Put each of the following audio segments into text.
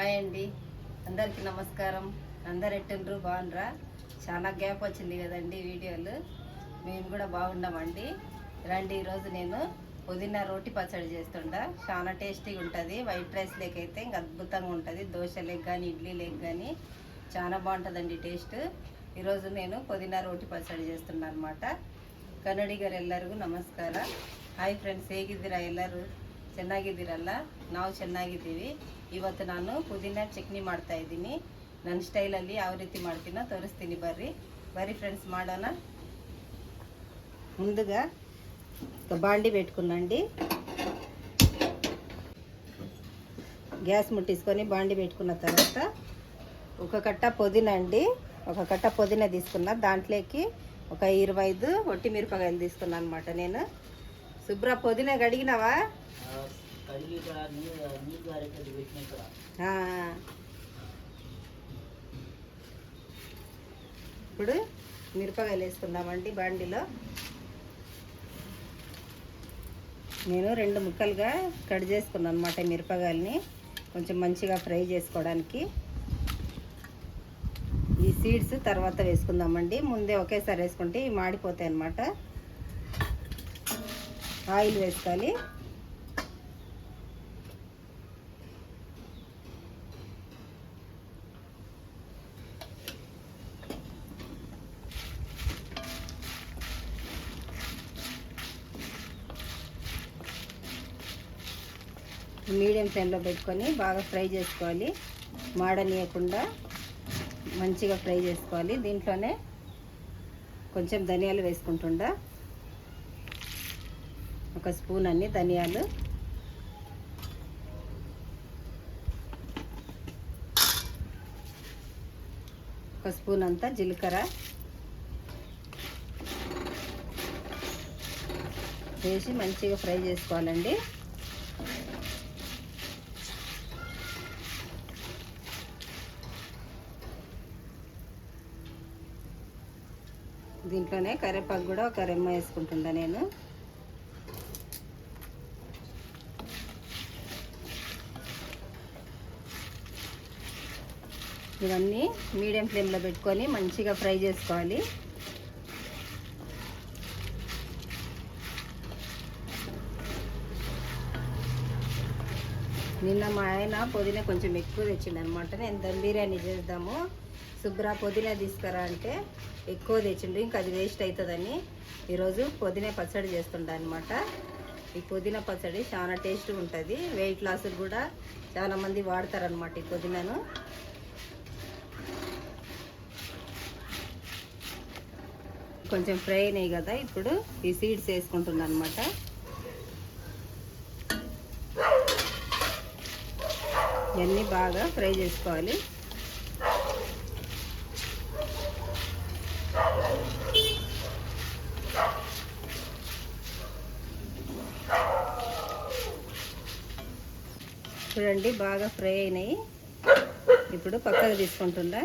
Hi అండి. అందరికీ నమస్కారం. అందరు ఎట్టిండ్రు బాగుండ్రా? చాలా గ్యాప్ వచ్చింది కదండి వీడియోలు. మేము కూడా బాగున్నామండి రండి ఈరోజు నేను పుదీనా రోటి పచ్చడి చేస్తుంటా చాలా టేస్టీగా ఉంటుంది. వైట్ రైస్ లేకైతే ఇంకా అద్భుతంగా ఉంటుంది. దోశ లేక కానీ ఇడ్లీ లేక కానీ చాలా బాగుంటుందండి టేస్ట్. ఈరోజు నేను పుదీనా రోటి పచ్చడి చేస్తున్నాను అనమాట కన్నడిగరు ಎಲ್ಲರಿಗೂ నమస్కారం. హాయ్ ఫ్రెండ్స్ ಹೇಗಿದ್ದೀರಾ ఎల్లరు? ಚೆನ್ನಾಗಿದ್ದೀರಲ್ಲ ನಾವು ಚೆನ್ನಾಗಿದ್ದೀವಿ ಇವತ್ತು ನಾನು ಪುದೀನ ಚಟ್ನಿ ಮಾಡ್ತಾ ಇದ್ದೀನಿ ನನ್ನ ಸ್ಟೈಲಲ್ಲಿ ಯಾವ ರೀತಿ ಮಾಡ್ತೀನೋ ತೋರಿಸ್ತೀನಿ ಬರ್ರಿ ಬರ್ರಿ ఫ్రెండ్స్ ಮಾಡೋಣ ముందుగా ఒక బాండి పెట్టుకున్నాండి గ్యాస్ ముట్టించుకొని బాండి పెట్టుకున్న తర్వాత ఒక కట్ట పుదీనా అండి ఒక కట్ట పుదీనా తీసుకున్నా దాంట్లోకి ఒక ఇరవై ఐదు ఒట్టి మిరపకాయలు తీసుకున్నాను అనమాట నేను శుభ్ర పుదీనా కడిగినావా ఇప్పుడు మిరపకాయలు వేసుకుందామండి బండిలో. నేను రెండు ముక్కలుగా కట్ చేసుకున్నాను అనమాట మిరపకాయలని. కొంచెం మంచిగా ఫ్రై చేసుకోవడానికి. ఈ సీడ్స్ తర్వాత వేసుకుందామండి. ముందే ఒకేసారి వేసుకుంటే ఇవి మాడిపోతాయి అన్నమాట. ఆయిల్ వేసుకోవాలి. మీడియం ఫ్లేమ్లో పెట్టుకొని బాగా ఫ్రై చేసుకోవాలి. మాడనీయకుండా మంచిగా ఫ్రై చేసుకోవాలి. దీంట్లోనే కొంచెం ధనియాలు వేసుకుంటుండా. ఒక స్పూన్ అన్ని ధనియాలు. ఒక స్పూన్ అంతా జీలకర్ర. వేసి మంచిగా ఫ్రై చేసుకోవాలండి. దీంట్లోనే కరివేపాకు కూడా ఒక రెమ్మ వేసుకుంటుందా నేను. ఇవన్నీ మీడియం ఫ్లేమ్లో పెట్టుకొని మంచిగా ఫ్రై చేసుకోవాలి. నిన్న మా ఆయన పుదీనా కొంచెం ఎక్కువ తెచ్చిండనమాట నేను దమ్ బిర్యానీ చేద్దాము. శుభ్ర పుదీనా తీసుకురా అంటే ఎక్కువ తెచ్చిండు ఇంకా అది వేస్ట్ అవుతుందని ఈరోజు పుదీనా పచ్చడి చేస్తుంటా అనమాట ఈ పుదీనా పచ్చడి చాలా టేస్ట్ ఉంటుంది. వెయిట్ లాస్ కూడా చాలామంది వాడతారనమాట ఈ పుదీనాను. కొంచెం ఫ్రై అయినాయి కదా ఇప్పుడు ఈ సీడ్స్ వేసుకుంటున్నాను అనమాట ఇవన్నీ బాగా ఫ్రై చేసుకోవాలి. చూడండి బాగా ఫ్రై అయినాయి. ఇప్పుడు పక్కకు తీసుకుంటుందా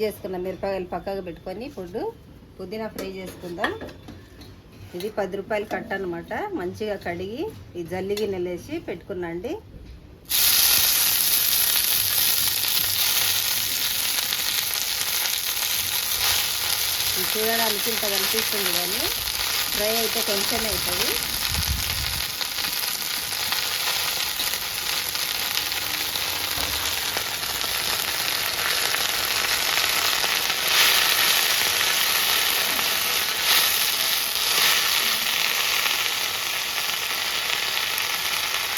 చేసుకున్న మిరపకాయలు పక్కకు పెట్టుకొని ఇప్పుడు పుదీనా ఫ్రై చేసుకుందాం. ఇది పది రూపాయలు కట్ట అనమాట మంచిగా కడిగి ఈ జల్లి గిన్నెలు వేసి పెట్టుకున్నా అండి ఇది చూడడానికి ఇంత కనిపిస్తుంది కానీ ఫ్రై అయితే కొంచెం అవుతుంది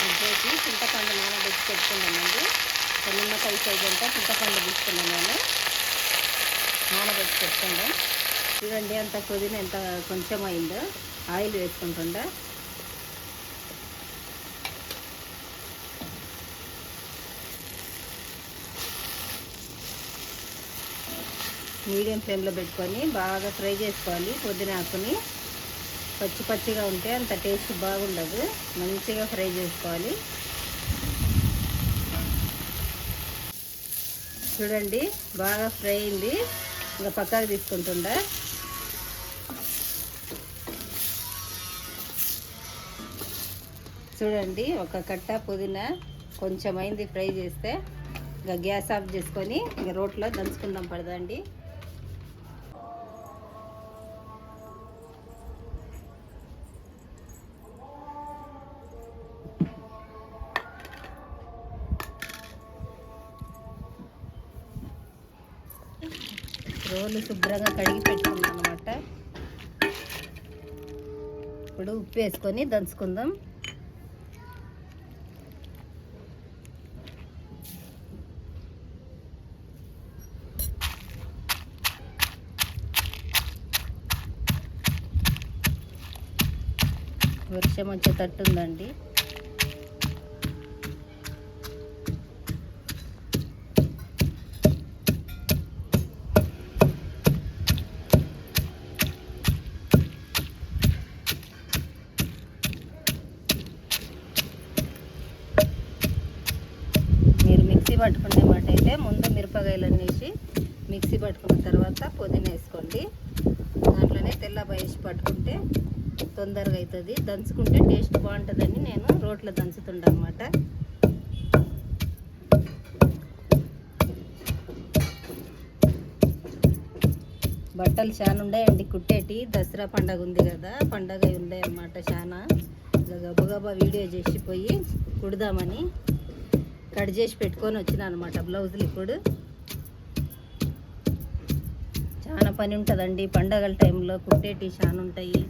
ఇద్దరికి చింతపండు నానబెట్టి పెట్టుకున్నామండి ఒక నిమ్మకాయ సైజ్ అంతా చింతపండు తీసుకున్నాను నేను నానబెట్టి పెట్టుకుందాం చూడండి అంత పుదీనా ఎంత కొంచెం అయిందో ఆయిల్ వేసుకుంటుండ. మీడియం ఫ్లేమ్లో పెట్టుకొని బాగా ఫ్రై చేసుకోవాలి పుదీనా ఆకుని. పచ్చి పచ్చిగా ఉంటే అంత టేస్ట్ బాగుండదు. మంచిగా ఫ్రై చేసుకోవాలి. చూడండి బాగా ఫ్రై అయింది. ఇంకా పక్కకు తీసుకుంటుండే. చూడండి ఒక కట్ట పుదీనా కొంచెం అయింది ఫ్రై చేస్తే ఇక గ్యాస్ ఆఫ్ చేసుకొని ఇంకా రోట్లో దంచుకుందాం పడదండి. రోలు శుభ్రంగా కడిగి పెట్టుకున్నాం అనమాట ఇప్పుడు ఉప్పు వేసుకొని దంచుకుందాం. వర్షం వచ్చేటట్టు ఉందండి. మీరు మిక్సీ పట్టుకునే మాట అయితే ముందు మిరపకాయలన్నీ వేసి మిక్సీ పట్టుకున్న తర్వాత పుదీనా వేసుకోండి. దాంట్లోనే తెల్ల వేసి పట్టుకుంటే తొందరగా అవుతుంది. దంచుకుంటే టేస్ట్ బాగుంటుందని నేను రోట్లో దంచుతుండనమాట. బట్టలు చాలా ఉన్నాయండి కుట్టేటి. దసరా పండగ ఉంది కదా పండగ ఉన్నాయి చాలా ఇలా గబగబా వీడియో చేసిపోయి కుడదామని కట్ చేసి పెట్టుకొని వచ్చిన అనమాట బ్లౌజులు ఇప్పుడు. చాలా పని ఉంటుందండి. పండగల టైంలో కుట్టేటి చాలా ఉంటాయి.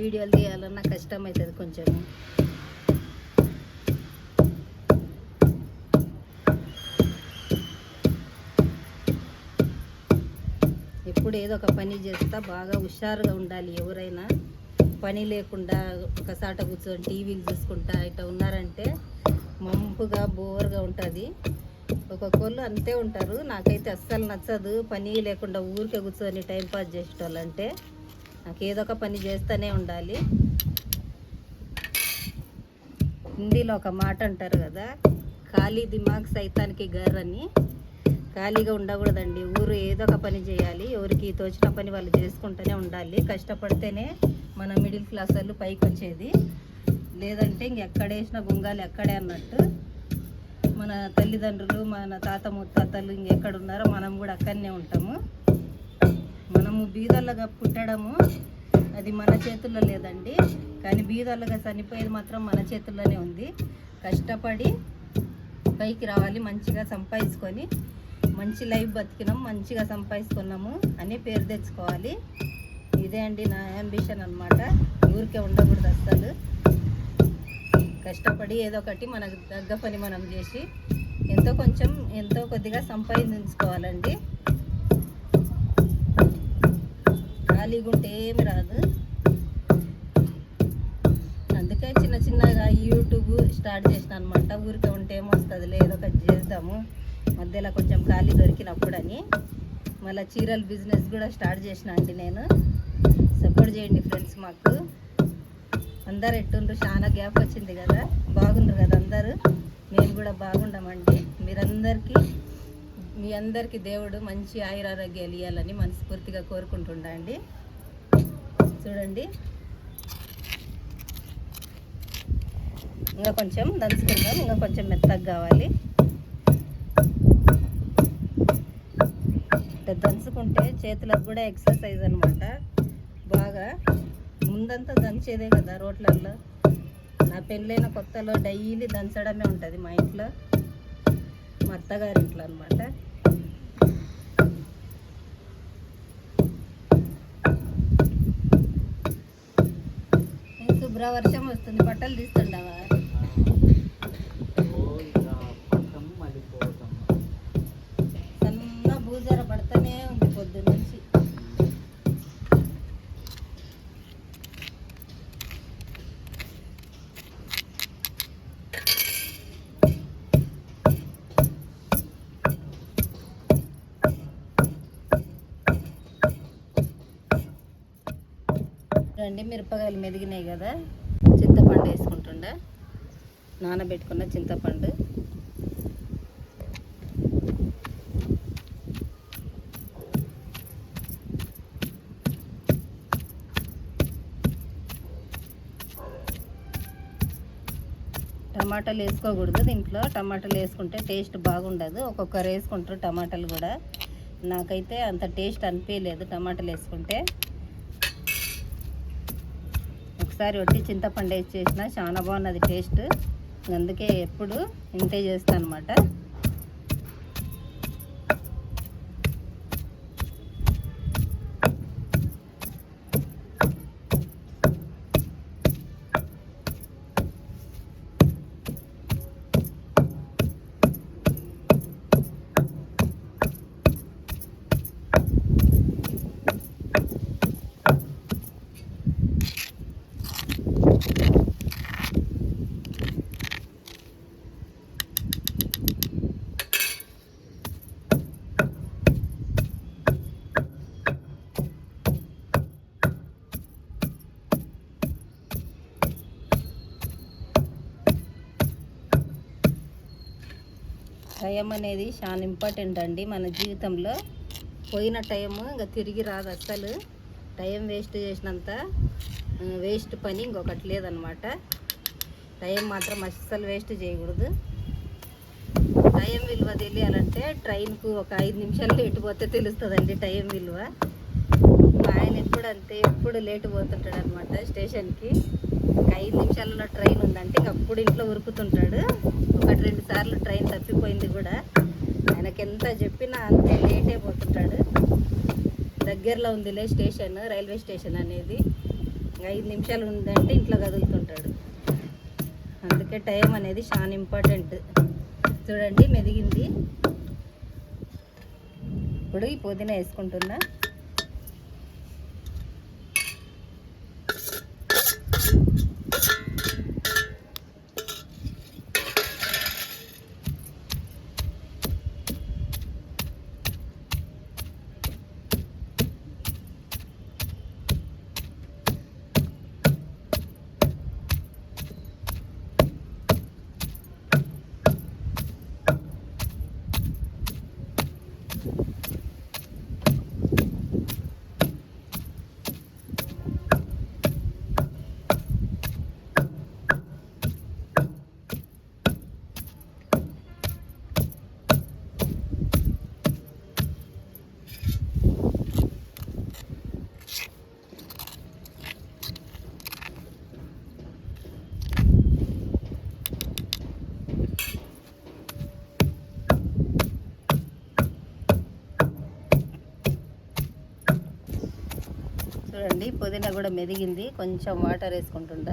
వీడియోలు తీయాలన్నా కష్టం అవుతుంది కొంచెం ఎప్పుడు ఏదో ఒక పని చేస్తా బాగా హుషారుగా ఉండాలి ఎవరైనా. పని లేకుండా ఒకసాట కూర్చొని టీవీలు చూసుకుంటా ఇట్లా ఉన్నారంటే మంపుగా బోర్గా ఉంటుంది. ఒక్కొక్కళ్ళు అంతే ఉంటారు. నాకైతే అస్సలు నచ్చదు. పని లేకుండా ఊరికే కూర్చొని టైం పాస్ చేసేటోళ్ళంటే. ఏదో ఒక పని చేస్తూనే ఉండాలి. హిందీలో ఒక మాట అంటారు కదా ఖాళీ దిమాగ్ సైతానికి గర్ అని ఖాళీగా ఉండకూడదండి. ఊరు ఏదో ఒక పని చేయాలి. ఎవరికి తోచిన పని వాళ్ళు చేసుకుంటూనే ఉండాలి. కష్టపడితేనే మన మిడిల్ క్లాస్ వాళ్ళు పైకి వచ్చేది. లేదంటే ఇంకెక్కడేసిన గుంగాలు ఎక్కడే అన్నట్టు మన తల్లిదండ్రులు మన తాత ముత్తాతలు ఇంకెక్కడ ఉన్నారో మనం కూడా అక్కడనే ఉంటాము. మనము బీదలుగా పుట్టడము అది మన చేతుల్లో లేదండి. కానీ బీదలుగా చనిపోయేది మాత్రం మన చేతుల్లోనే ఉంది. కష్టపడి పైకి రావాలి మంచిగా సంపాదించుకొని మంచి లైఫ్ బతికినాం మంచిగా సంపాదించుకున్నాము అని పేరు తెచ్చుకోవాలి. ఇదే అండి నా అంబిషన్ అన్నమాట. ఊరికే ఉండకూడదు అస్సలు. కష్టపడి ఏదో ఒకటి మనకు తగ్గ పని మనం చేసి ఎంతో కొంచెం ఎంతో కొద్దిగా సంపాదించుకోవాలండి. ఖాళీగా ఉంటే ఏమి రాదు. అందుకే చిన్న చిన్నగా యూట్యూబ్ స్టార్ట్ చేసిన అనమాట ఊరికే ఉంటే ఏమొస్తుంది? లేదో ఒకటి చేద్దాము. మధ్యలో కొంచెం ఖాళీ దొరికినప్పుడని. మళ్ళీ చీరల బిజినెస్ కూడా స్టార్ట్ చేసిన అండి నేను. సపోర్ట్ చేయండి ఫ్రెండ్స్ మాకు. అందరు ఎట్టుండ్రు? చాలా గ్యాప్ వచ్చింది కదా. బాగుండ్రు కదా అందరూ? మేము కూడా బాగుండమండి. మీరందరికీ మీ అందరికీ దేవుడు మంచి ఆయురారోగ్యాలు ఇవ్వాలని మనస్ఫూర్తిగా కోరుకుంటుండండి చూడండి. ఇంకా కొంచెం దంచుకుందాం. ఇంకా కొంచెం మెత్తగా కావాలి. దంచుకుంటే చేతులకు కూడా ఎక్సర్సైజ్ అనమాట బాగా ముందంతా దంచేదే కదా రోట్లల్లో నా పెళ్ళైన కొత్తలో డైలీ దంచడమే ఉంటుంది మా ఇంట్లో. మా అత్తగారి ఇంట్లో అనమాట శుభ్ర వర్షం వస్తుంది బట్టలు తీస్తుండవా? ఇంకా సన్న భూజర పడుతూనే ఉంది పొద్దున్న చూడండి మిరపకాయలు మెదిగినాయి కదా. చింతపండు వేసుకుంటుండే. నానబెట్టుకున్న చింతపండు. టమాటాలు వేసుకోకూడదు దీంట్లో. టమాటాలు వేసుకుంటే టేస్ట్ బాగుండదు. ఒక్కొక్కరు వేసుకుంటారు టమాటాలు కూడా. నాకైతే అంత టేస్ట్ అనిపించలేదు టమాటాలు వేసుకుంటే. ఒకసారి వట్టి చింతపండు వేసి చేసిన చాలా బాగున్నది టేస్ట్. అందుకే ఎప్పుడు ఇంతే చేస్తాను అనమాట టైం అనేది చాలా ఇంపార్టెంట్ అండి మన జీవితంలో. పోయిన టైం ఇంకా తిరిగి రాదు అస్సలు. టైం వేస్ట్ చేసినంత వేస్ట్ పని ఇంకొకటి లేదనమాట. టైం మాత్రం అస్సలు వేస్ట్ చేయకూడదు. టైం విలువ తెలియాలంటే ట్రైన్కు ఒక ఐదు నిమిషాలు లేట్ పోతే తెలుస్తుందండి టైం విలువ. మా ఆయన ఎప్పుడు అంతే ఎప్పుడు లేట్ పోతుంటాడు అనమాట స్టేషన్కి. ఒక ఐదు నిమిషాలలో ట్రైన్ ఉందంటే అప్పుడు ఇంట్లో ఉరుకుతుంటాడు. ఒకటి రెండు సార్లు ట్రైన్ తప్పిపోయింది కూడా. ఆయనకి ఎంత చెప్పినా అంతే లేటే పోతుంటాడు. దగ్గరలో ఉందిలే స్టేషన్ రైల్వే స్టేషన్ అనేది. ఇంక ఐదు నిమిషాలు ఉందంటే ఇంట్లో కదులుతుంటాడు. అందుకే టైం అనేది చాలా ఇంపార్టెంట్. చూడండి మెదిగింది. ఇప్పుడు ఈ పుదీనా వేసుకుంటున్నా. చూడండి పుదీనా కూడా మెదిగింది. కొంచెం వాటర్ వేసుకుంటుండ.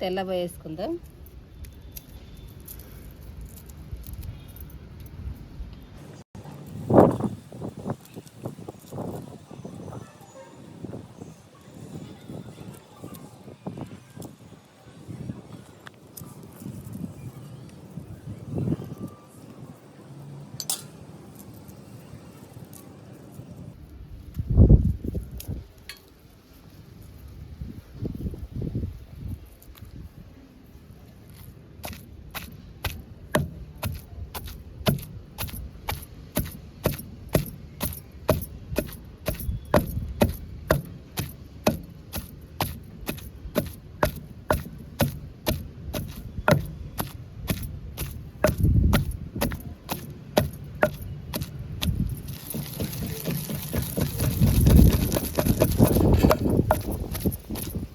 తెల్ల వేసుకుందాం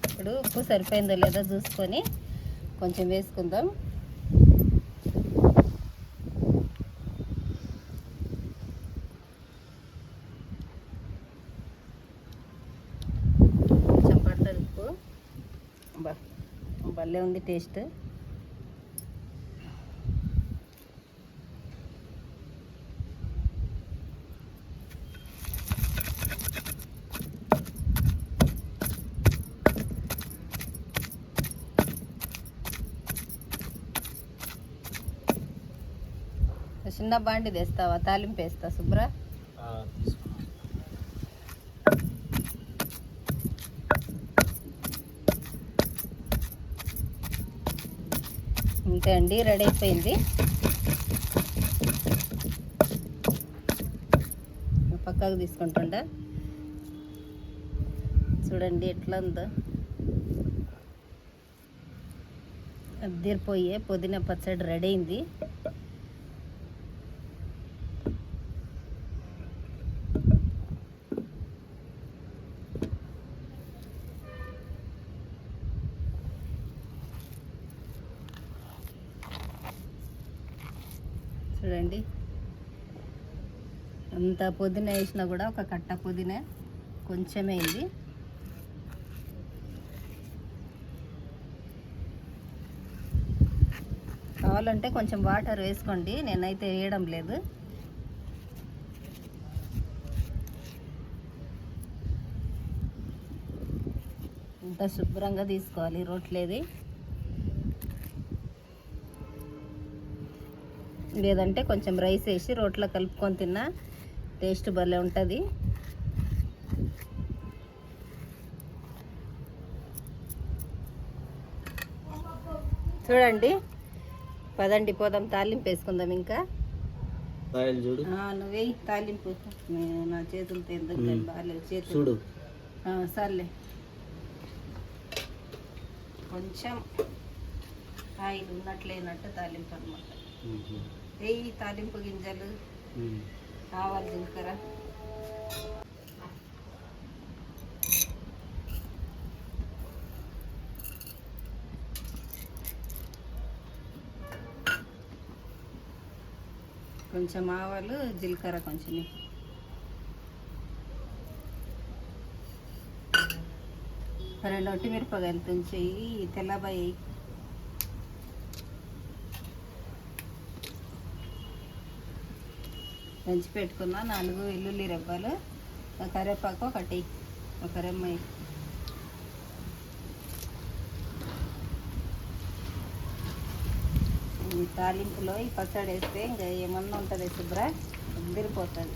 ఇప్పుడు ఉప్పు సరిపోయిందో లేదో చూసుకొని కొంచెం వేసుకుందాం. కొంచెం పడుతుంది ఉప్పు. బా భలే ఉంది టేస్ట్. చిన్న బాండి తెస్తావా? తాలింపు వేస్తా శుభ్ర? అంతే అండి రెడీ అయిపోయింది. పక్కకు తీసుకుంటుండ? చూడండి ఎట్లా ఉందో. అద్దరిపోయే పుదీనా పచ్చడి రెడీ అయింది చూడండి ఎంత పుదీనా వేసినా కూడా ఒక కట్ట పుదీనా కొంచెమే ఇది. కావాలంటే కొంచెం వాటర్ వేసుకోండి నేనైతే వేయడం లేదు. ఇంత శుభ్రంగా తీసుకోవాలి రోట్లేది. లేదంటే కొంచెం రైస్ వేసి రోట్లో కలుపుకొని తిన్నా టేస్ట్ భలే ఉంటుంది. చూడండి. పదండి పోదాం తాలింపు వేసుకుందాం ఇంకా. చూడు. నువ్వే తాలింపు. నే- నా చేతులతో ఎందుకు. బాగాలేదు చేతులు. చూడు. సర్లే. కొంచెం ఆయిల్ ఉన్నట్లేనట్టు తాలింపు అనమాట వెయ్యి తాలింపు గింజలు? ఆవాలు జీలకర్ర కొంచెం ఆవాలు జీలకర్ర కొంచెం రెండు ఒట్టి మిరపకాయలు తుంచి తెల్లబాయి. దంచి పెట్టుకున్న. నాలుగు వెల్లుల్లి రెబ్బలు ఒక కరివేపాకు ఒకటి ఒక రెమ్మాయి. తాలింపులో ఈ పచ్చడి వేస్తే ఇంకా ఏమన్నా ఉంటుంది శుభ్ర? అద్దరిపోతుంది.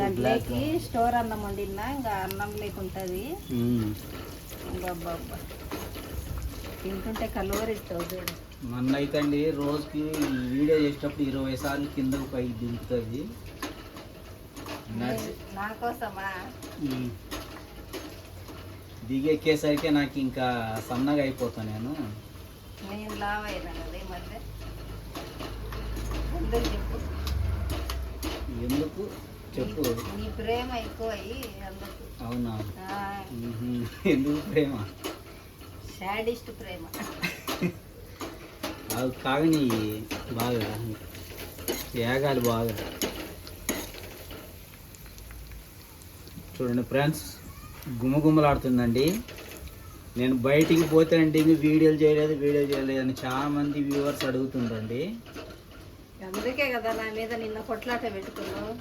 దాంట్లోకి స్టోర్ అన్నం వండినా ఇంకా అన్నం లేకుంటుంది. ఇంకా అబ్బా తింటుంటే కలవరిస్తావు చూడు. మొన్న అయితే అండి రోజుకి ఈ వీడియో చేసేటప్పుడు ఇరవై సార్లు కింద పైకి దిగుతుంది దిగెక్కేసరికి నాకు ఇంకా సన్నగా అయిపోతాను నేను. ఎందుకు? చెప్పు. ప్రేమ ఎక్కువ అవునా. ఎందుకు ప్రేమ? షాడిస్ట్ ప్రేమ. అవి కాగని బాగా. ఏగాలి బాగా. చూడండి ఫ్రెండ్స్ గుమగుమలాడుతుందండి. నేను బయటికి పోతే అండి ఇంక వీడియోలు చేయలేదు వీడియో చేయలేదు అని చాలా మంది వ్యూవర్స్ అడుగుతుండ్రండి. అందుకే కదా నా మీద నిన్న కొట్లాట పెట్టుకున్నావు.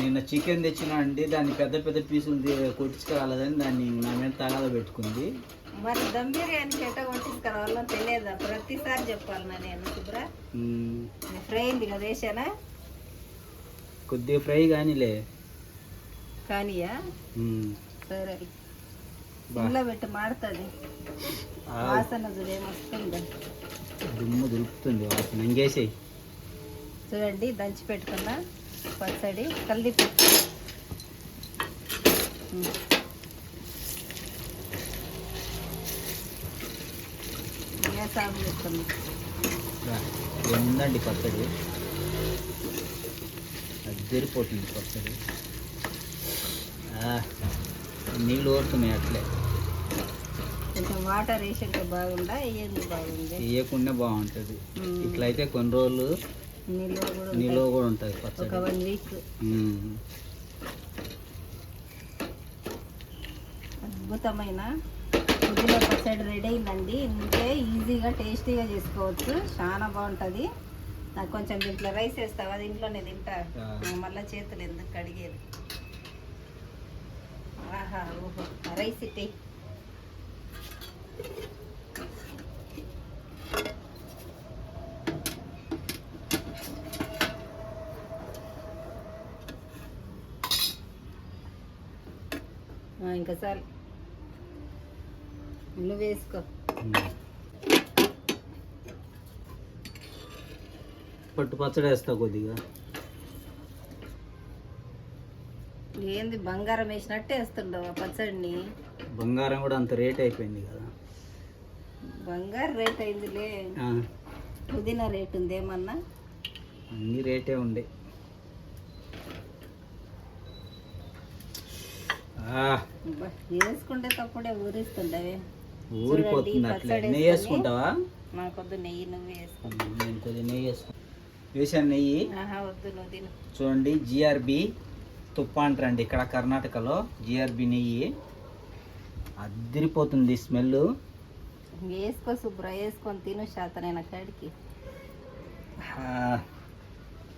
నిన్న చికెన్ తెచ్చినా అండి దాన్ని పెద్ద పెద్ద పీసులు కొట్టించుకురాలేదని దాన్ని నా మీద తగాద పెట్టుకుంది మరి దమ్ బిర్యానీ చెట్ట కొట్టించుకురావాలో తెలియదా? ప్రతిసారి చెప్పాలి నేను శుభ్ర. ఫ్రై అయింది కదా వేసానా? కొద్దిగా ఫ్రై కానీలే. కానీయా. సరే. ఇంట్లో పెట్టి మాడుతుంది. వాసన చూడేమొస్తుంది దుమ్ము దులుపుతుంది వాసన. ఇంకేసేయి. చూడండి దంచి పెట్టుకున్న. పచ్చడి. కలిపి ఉందండి పచ్చడి? అది జరిపోతుంది పచ్చడి నీళ్ళు ఊరుతున్నాయి అట్లే. కొంచెం వాటర్ వేసింటే బాగుందా? వేయండి బాగుంది. వేయకుండా బాగుంటుంది. మ్మ్. ఇట్లయితే కొన్ని రోజులు నిల్వ కూడా ఉంటుంది. కూడా ఉంటుంది ఒక పచ్చడి వన్ వీక్. అద్భుతమైన? సైడ్ రెడీ అయిందండి. ఇందుకే ఈజీగా టేస్టీగా చేసుకోవచ్చు. చాలా బాగుంటుంది. నాకు కొంచెం దీంట్లో రైస్ వేస్తావు? అది దీంట్లోనే తింటా. మళ్ళీ చేతులు ఎందుకు కడిగేది? ఆహా ఓహో రైస్ ఇట్టి. ఇంకా సార్ నువ్వు వేసుకో. పట్టు పచ్చడి వేస్తా కొద్దిగా. ఏంది బంగారం వేసినట్టే వేస్తుండవు పచ్చడిని? బంగారం కూడా అంత రేట్ అయిపోయింది కదా. బంగారు రేట్ అయిందిలే. పుదీనా రేట్ ఉంది ఏమన్నా? అన్ని రేటే ఉండే. వేసుకుంటే తప్పుడే ఊరిస్తుండవే. ఊరిపోతుంది అట్లే. నెయ్యి వేసుకుంటావా? మాకొద్దు నెయ్యి నువ్వు వేసుకో. నేను కొద్దిగా నెయ్యి వేసుకుంటా వేసాను నెయ్యి. చూడండి జిఆర్బి తుప్ప అంటారండి ఇక్కడ కర్ణాటకలో. జిఆర్బి నెయ్యి. అదిరిపోతుంది స్మెల్. వేసుకో శుభ్ర వేసుకొని తిను శాతనైన కాడికి.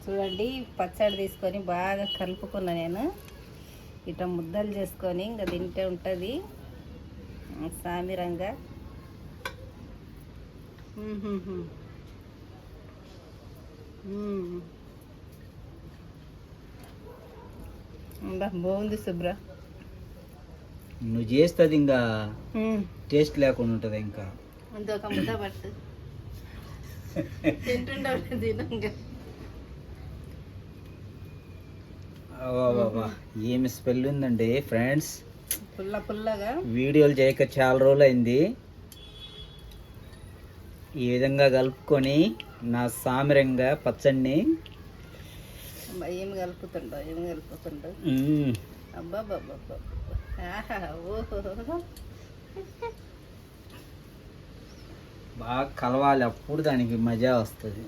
చూడండి పచ్చడి తీసుకొని బాగా కలుపుకున్నా నేను. ఇట్లా ముద్దలు చేసుకొని ఇంకా తింటే ఉంటుంది. సామిరంగా. బాగుంది శుభ్ర నువ్వు చేస్తుంది ఇంకా. టేస్ట్ లేకుండా ఉంటుంది ఇంకా. ముద్ద పట్టు. ఏమి స్మెల్ ఉందండి ఫ్రెండ్స్? పుల్ల పుల్లగా. వీడియోలు చేయక చాలా రోజులు అయింది ఈ విధంగా కలుపుకొని నా సామిరంగా పచ్చడిని అబ్బా, ఏం కలుపుతుండవు ఏం కలుపుతుండవు మ్మ్, అబ్బా బాబా ఓహో. బాగా కలవాలి అప్పుడు దానికి మజా వస్తుంది.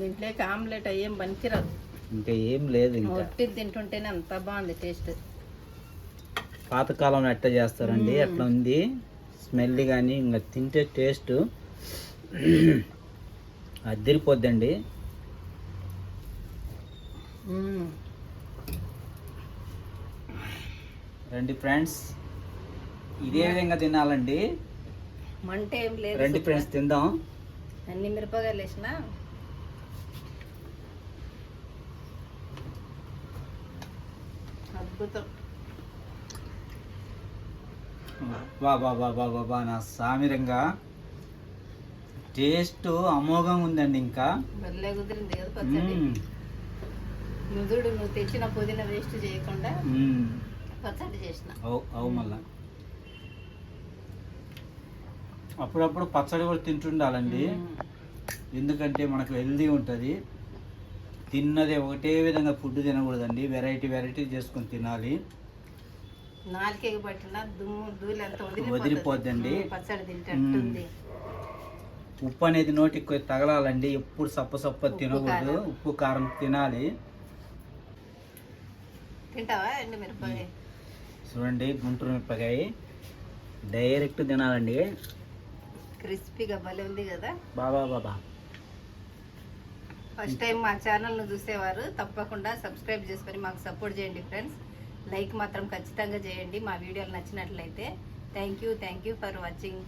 దీంట్లోకి ఆమ్లెట్ అయ్యేం పనికిరాదు. ఇంకా ఏం లేదు ఇంకా. ఒట్టి తింటుంటేనే అంత బాగుంది టేస్ట్. పాతకాలంలో ఎట్ట చేస్తారండి. అట్లా ఉంది? స్మెల్ కానీ ఇంకా తింటే టేస్ట్ అద్దరిపోద్దండి రండి ఫ్రెండ్స్ ఇదే విధంగా తినాలండి. మంట ఏం లేదు రండి. ఫ్రెండ్స్ తిందాం. అన్ని మిరపకాయలు వేసిన అద్భుతం బా బా బా నా సామిరంగా. టేస్ట్ అమోఘంగా ఉందండి ఇంకా. మ్మ్. నువ్వు తెచ్చిన పుదీనా వేస్ట్ చేయకుండా. పచ్చడి చేసిన. అవు అవు మళ్ళా. అప్పుడప్పుడు పచ్చడి కూడా తింటుండాలండి. ఎందుకంటే మనకు హెల్దీ ఉంటుంది. తిన్నది ఒకటే విధంగా ఫుడ్ తినకూడదండి. వెరైటీ వెరైటీ చేసుకొని తినాలి. నాలుకేకి పట్టిన దుమ్ము ధూళి అంతా వదిలిపోద్దండి. మ్మ్, పచ్చడి తింటుంది ఉప్పు అనేది నోటికి తగలాలండి. ఎప్పుడు సప్ప సప్ప తినకూడదు. ఉప్పు కారం తినాలి. తింటావా ఎండు మిరపకాయ? చూడండి గుంటూరు మిరపకాయ. డైరెక్ట్ తినాలండి. క్రిస్పీగా భలే ఉంది కదా. బాబా బాబా ఫస్ట్ టైం మా ఛానల్ను చూసేవారు తప్పకుండా సబ్స్క్రైబ్ చేసుకొని మాకు సపోర్ట్ చేయండి ఫ్రెండ్స్. లైక్ మాత్రం ఖచ్చితంగా చేయండి మా వీడియోలు నచ్చినట్లయితే. Thank you thank you for watching.